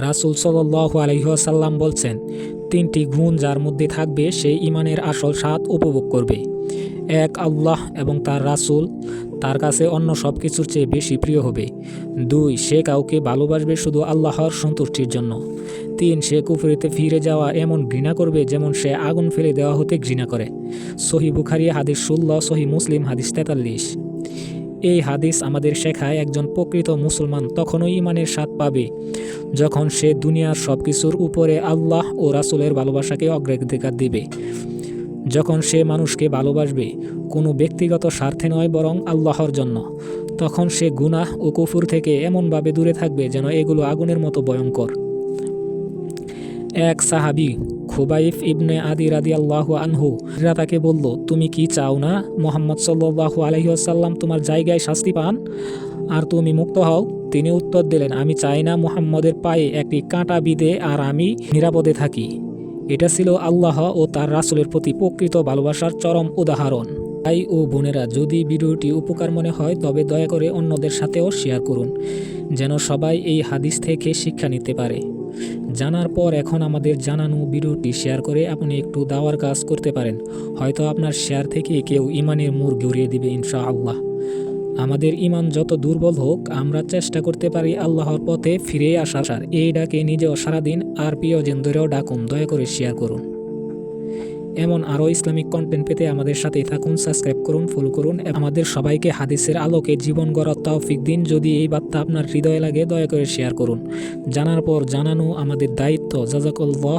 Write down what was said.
রাসুল সাল্লাহ আলহিহাসাল্লাম বলছেন, তিনটি গুণ যার মধ্যে থাকবে সেই ইমানের আসল স্বাদ উপভোগ করবে। এক, আল্লাহ এবং তার রাসূল, তার কাছে অন্য সব কিছুর চেয়ে বেশি প্রিয় হবে। দুই, সে কাউকে ভালোবাসবে শুধু আল্লাহর সন্তুষ্টির জন্য। তিন, সে কুফরিতে ফিরে যাওয়া এমন ঘৃণা করবে যেমন সে আগুন ফেলে দেওয়া হতে ঘৃণা করে। সহি বুখারি হাদিস ষোলো, সহি মুসলিম হাদিস তেতাল্লিশ। এই হাদিস আমাদের শেখায় একজন প্রকৃত মুসলমান তখনই ইমানের স্বাদ পাবে, যখন সে দুনিয়ার সব কিছুর উপরে আল্লাহ ও রাসুলের ভালোবাসাকে অগ্রাধিকার দিবে। যখন সে মানুষকে ভালোবাসবে কোনো ব্যক্তিগত স্বার্থে নয় বরং আল্লাহর জন্য, তখন সে গুনাহ ও কুফুর থেকে এমনভাবে দূরে থাকবে যেন এগুলো আগুনের মতো ভয়ঙ্কর। এক সাহাবি খুবাইফ ইবনে আদি রাদি আল্লাহ আনহু। রা তাকে বলল, তুমি কি চাও না মোহাম্মদ সাল্লাহ আলহিহাসাল্লাম তোমার জায়গায় শাস্তি পান? আর তুমি মুক্ত হও? তিনি উত্তর দিলেন, আমি চাই না মুহাম্মদের পায়ে একটি কাঁটা বিঁধে আর আমি নিরাপদে থাকি। এটা ছিল আল্লাহ ও তার রাসুলের প্রতি প্রকৃত ভালোবাসার চরম উদাহরণ। ভাই ও বোনেরা, যদি ভিডিওটি উপকার মনে হয়, তবে দয়া করে অন্যদের সাথেও শেয়ার করুন, যেন সবাই এই হাদিস থেকে শিক্ষা নিতে পারে। জানার পর এখন আমাদের জানানো ভিডিওটি শেয়ার করে আপনি একটু দাওয়ার কাজ করতে পারেন। হয়তো আপনার শেয়ার থেকে কেউ ইমানের মুর ঘুরিয়ে দিবে ইনশা আল্লাহ আমাদের ইমান যত দুর্বল হোক, আমরা চেষ্টা করতে পারি আল্লাহর পথে ফিরে আসার। এই ডাকে নিজেও সারাদিন আর প্রিয়জন ধরেও ডাকুন, দয়া করে শেয়ার করুন। এমন আরও ইসলামিক কন্টেন্ট পেতে আমাদের সাথেই থাকুন সাবস্ক্রাইব করুন ফলো করুন আমাদের সবাইকে হাদিসের আলোকে জীবন গড়ার তৌফিক দিন। যদি এই বার্তা আপনার হৃদয় লাগে, দয়া করে শেয়ার করুন। জানার পর জানানো আমাদের দায়িত্ব। জাজাকল্লাহ।